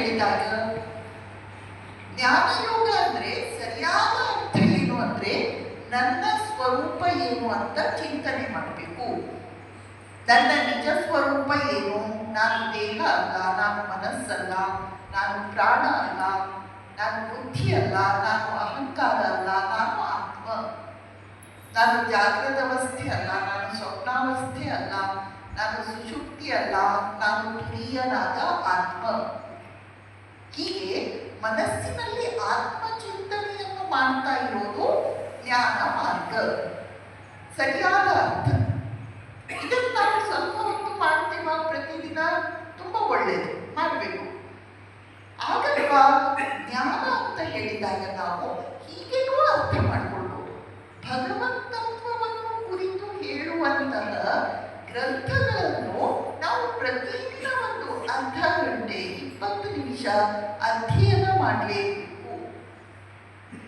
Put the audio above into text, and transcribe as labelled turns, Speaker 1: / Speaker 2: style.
Speaker 1: ಹೇಳಿದಾಗ ಜ್ಞಾನಯೋಗ ಅಂದ್ರೆ ಸರಿಯಾದ ಅರ್ಥ ಏನು ಅಂದ್ರೆ ನನ್ನ ಸ್ವರೂಪ ಏನು ಅಂತ ಚಿಂತನೆ ಮಾಡಬೇಕು. ನನ್ನ ನಿಜ ಸ್ವರೂಪ ಏನು? ನಾನು ದೇಹ ಅಲ್ಲ, ನಾನು ಮನಸ್ಸಲ್ಲ, ನಾನು ಪ್ರಾಣ ಅಲ್ಲ, ನಾನು ಬುದ್ಧಿ ಅಲ್ಲ, ನಾನು ಅಹಂಕಾರ ಅಲ್ಲ, ನಾನು ಆತ್ಮ. ನಾನು ಜಾಗೃತ ಅವಸ್ಥೆ ಅಲ್ಲ, ನಾನು ಸ್ವಪ್ನಾವಸ್ಥೆ ಅಲ್ಲ, ನಾನು ಸುಶುಕ್ತಿ ಅಲ್ಲ, ನಾನು ಪ್ರಿಯನಾದ ಆತ್ಮ. ಮನಸ್ಸಿನಲ್ಲಿ ಆತ್ಮಚಿಂತನೆಯನ್ನು ಮಾಡ್ತಾ ಇರೋದು ಜ್ಞಾನ ಮಾರ್ಗ. ಸರಿಯಾದ ಅರ್ಥ. ಇದನ್ನು ನಾವು ಸ್ವಲ್ಪ ಹೊತ್ತು ಮಾಡ್ತೀವ, ಪ್ರತಿದಿನ ತುಂಬಾ ಒಳ್ಳೆಯದು ಮಾಡಬೇಕು. ಆಗಲ್ವಾ ಜ್ಞಾನ ಅಂತ ಹೇಳಿದಾಗ ನಾವು ಹೀಗೇನೂ ಅರ್ಥ ಮಾಡಿಕೊಳ್ಬೋದು. ಭಗವಂತತ್ವವನ್ನು ಕುರಿತು ಹೇಳುವಂತಹ ಗ್ರಂಥಗಳನ್ನು ನಾವು ಪ್ರತಿದಿನ ಒಂದು ಅರ್ಧ ಗಂಟೆ, ಇಪ್ಪತ್ತು ನಿಮಿಷ ಅಧ್ಯಯನ ಮಾಡಲೇಬೇಕು